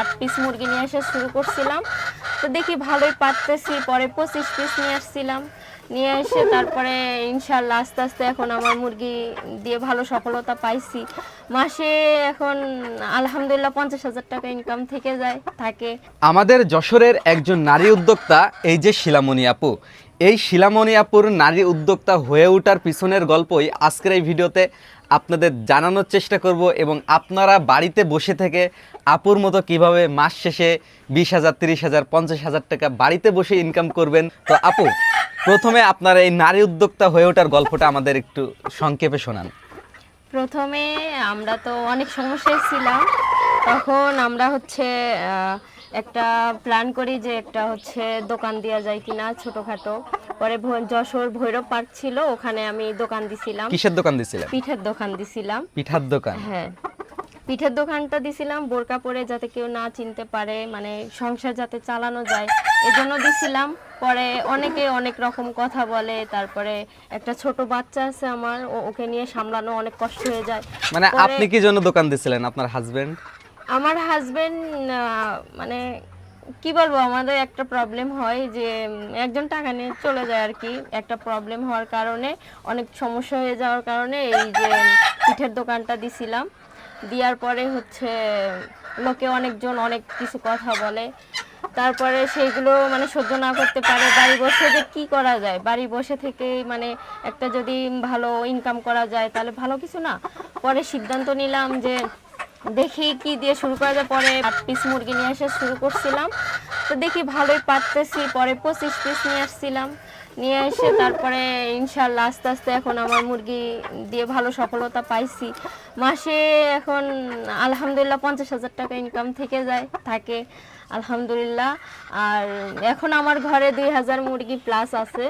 আট পিস মুরগি নিয়ে এসে শুরু করছিলাম। তো দেখি ভালোই পারতেছি, পরে পঁচিশ পিস নিয়ে আসছিলাম। নিয়ে এসে তারপরে ইনশাল্লাহ আস্তে আস্তে এখন আমার মুরগি দিয়ে ভালো সফলতা পাইছি। মাসে এখন আলহামদুলিল্লাহ পঞ্চাশ হাজার টাকা ইনকাম থেকে যায়, থাকে। আমাদের যশোরের একজন নারী উদ্যোক্তা, এই যে শিলামণি আপু এই শিলামণি আপুর নারী উদ্যোক্তা হয়ে ওঠার পিছনের গল্পই আজকের এই ভিডিওতে আপনাদের জানানোর চেষ্টা করব এবং আপনারা বাড়িতে বসে থেকে আপুর মতো কীভাবে মাস শেষে বিশ হাজার, তিরিশ হাজার, পঞ্চাশ হাজার টাকা বাড়িতে বসে ইনকাম করবেন। তো আপু, প্রথমে আপনারা এই নারী উদ্যোক্তা হয়ে ওঠার গল্পটা আমাদের একটু সংক্ষেপে শোনান। প্রথমে আমরা তো অনেক সমস্যায় ছিলাম। তখন আমরা হচ্ছে একটা প্ল্যান করি যে একটা হচ্ছে দোকান দেওয়া যায় কিনা ছোটখাটো। পরে যশোর ভৈরব পার্ক ছিল ওখানে আমি দোকান দিছিলাম। কিসের দোকান দিছিলেন? পিঠের দোকান দিছিলাম। পিঠার দোকান? হ্যাঁ। পিঠের দোকানটা দিছিলাম বোরকা পরে যাতে কেউ না চিনতে পারে মানে সংসার যাতে চালানো যায় এজন্য দিছিলাম। পরে অনেকে অনেক রকম কথা বলে তারপরে একটা ছোট বাচ্চা আছে আমার ওকে নিয়ে সামলানো অনেক কষ্ট হয়ে যায়। মানে আপনি কি জন্য দোকান দিছিলেন আপনার হাজবেন্ড আমার হাজবেন্ড মানে কি বলব, আমাদের একটা প্রবলেম হয় যে একজন টাকা নিয়ে চলে যায় আর কি। একটা প্রবলেম হওয়ার কারণে, অনেক সমস্যা হয়ে যাওয়ার কারণে এই যে পিঠের দোকানটা দিছিলাম। দেওয়ার পরে হচ্ছে লোকে অনেকজন অনেক কিছু কথা বলে। তারপরে সেইগুলো মানে সহ্য না করতে পারে। বাড়ি বসে যে কি করা যায়? বাড়ি বসে থেকে মানে একটা যদি ভালো ইনকাম করা যায়, তাহলে ভালো কিছু না। পরে সিদ্ধান্ত নিলাম যে দেখি কি দিয়ে শুরু করা যায়। পরে আট পিস মুরগি নিয়ে এসে শুরু করছিলাম। তো দেখি ভালোই পারতেছি। পরে পঁচিশ পিস নিয়ে আসছিলাম। নিয়ে এসে তারপরে ইনশাল্লাহ আস্তে আস্তে এখন আমার মুরগি দিয়ে ভালো সফলতা পাইছি। মাসে এখন আলহামদুলিল্লাহ পঞ্চাশ হাজার টাকা ইনকাম থেকে যায়, থাকে। আলহামদুলিল্লাহ। আর এখন আমার ঘরে দুই হাজার মুরগি প্লাস আছে।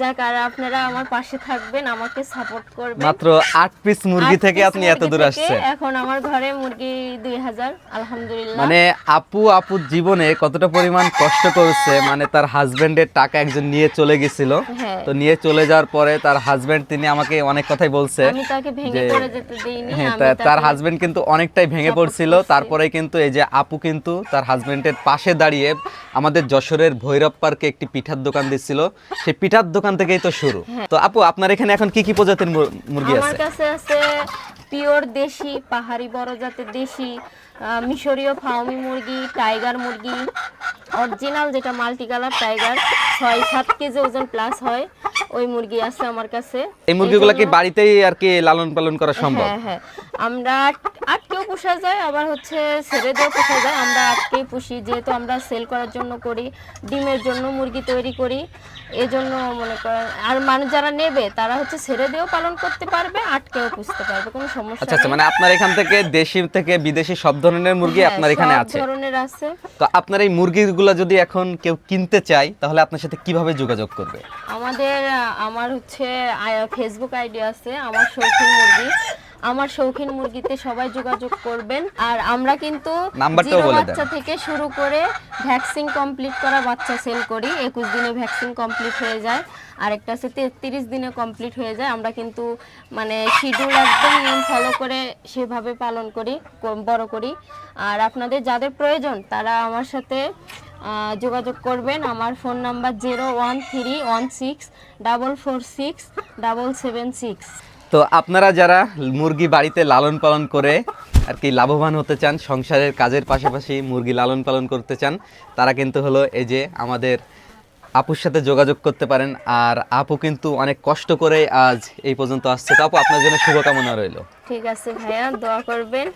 যাক আর আপনারা আমার পাশে থাকবেন আমাকে সাপোর্ট করবেন। মাত্র পিস মুরগি থেকে আপনি এত দূর আসছেন। এখন আমার ঘরে মুরগি দুই হাজার আলহামদুলিল্লাহ। মানে আপু আপুর জীবনে কতটা পরিমাণ কষ্ট করেছে মানে তার হাজবেন্ডের টাকা একজন নিয়ে চলে গেছিল। হ্যাঁ। তো নিয়ে চলে যাওয়ার পরে তার হাজবেন্ড তিনি আমাকে অনেক কথাই বলছে আমি তাকে ভেঙে পড়ে যেতে দিইনি হ্যাঁ তার হাজবেন্ড কিন্তু অনেকটাই ভেঙে পড়ছিল। তারপরে কিন্তু এই যে আপু কিন্তু তার হাজবেন্ডের পাশে দাঁড়িয়ে আমাদের যশোরের ভৈরব পার্কে একটি পিঠার দোকান দিচ্ছিল। সেই পিঠার দোকান থেকেই তো শুরু। তো আপু আপনার এখানে এখন কি কি প্রজাতির মুর- মুরগি আমার আছে? কাছে আছে পিওর দেশি পাহাড়ি বড় জাতের দেশি মিশরীয় ফাউমি মুরগি টাইগার মুরগি অরিজিনাল যেটা মাল্টি কালার টাইগার ছয় সাত কেজি ওজন প্লাস হয়। ওই মুরগি আছে আমার কাছে। এই মুরগিগুলো কি বাড়িতেই আর কি লালন পালন করা সম্ভব? হ্যাঁ হ্যাঁ। আমরা আটকেও পোষা যায় আবার হচ্ছে ছেড়ে দিয়েও পোষা যায়। আমরা আটকেই পুষি যেহেতু আমরা সেল করার জন্য করি ডিমের জন্য মুরগি তৈরি করি। এই জন্য মনে করেন আর মানুষ যারা নেবে তারা হচ্ছে ছেড়ে দিয়েও পালন করতে পারবে আটকেও পুষতে পারবে কোনো সমস্যা আচ্ছা আচ্ছা মানে আপনার এখান থেকে দেশি থেকে বিদেশি সব ধরনের মুরগি হ্যাঁ, আপনার এখানে আছে? ধরনের আছে। তো আপনার এই মুরগিগুলো যদি এখন কেউ কিনতে চায় তাহলে আপনার সাথে কীভাবে যোগাযোগ করবে? আমাদের আমার হচ্ছে ফেসবুক আইডি আছে আমার শৌখিন মুরগি। আমার শৌখিন মুরগিতে সবাই যোগাযোগ করবেন। আর আমরা কিন্তু জিরো। বাচ্চা থেকে শুরু করে ভ্যাকসিন কমপ্লিট করা বাচ্চা সেল করি। একুশ দিনে ভ্যাকসিন কমপ্লিট হয়ে যায়। আর একটা আছে তেত্রিশ দিনে কমপ্লিট হয়ে যায়। আমরা কিন্তু মানে শিডিউল একদম নিয়ম ফলো করে সেভাবে পালন করি বড় করি। আর আপনাদের যাদের প্রয়োজন তারা আমার সাথে যোগাযোগ করবেন। আমার phone number zero one three one six double four six double seven six. তো আপনারা যারা মুরগি বাড়িতে লালন পালন করে আর কি লাভবান হতে চান সংসারের কাজের পাশাপাশি মুরগি লালন পালন করতে চান তারা কিন্তু হলো এই যে আমাদের আপুর সাথে যোগাযোগ করতে পারেন। আর আপু কিন্তু অনেক কষ্ট করে আজ এই পর্যন্ত আসছে। তো আপু আপনার জন্য শুভকামনা রইল। ঠিক আছে ভাইয়া দোয়া করবেন।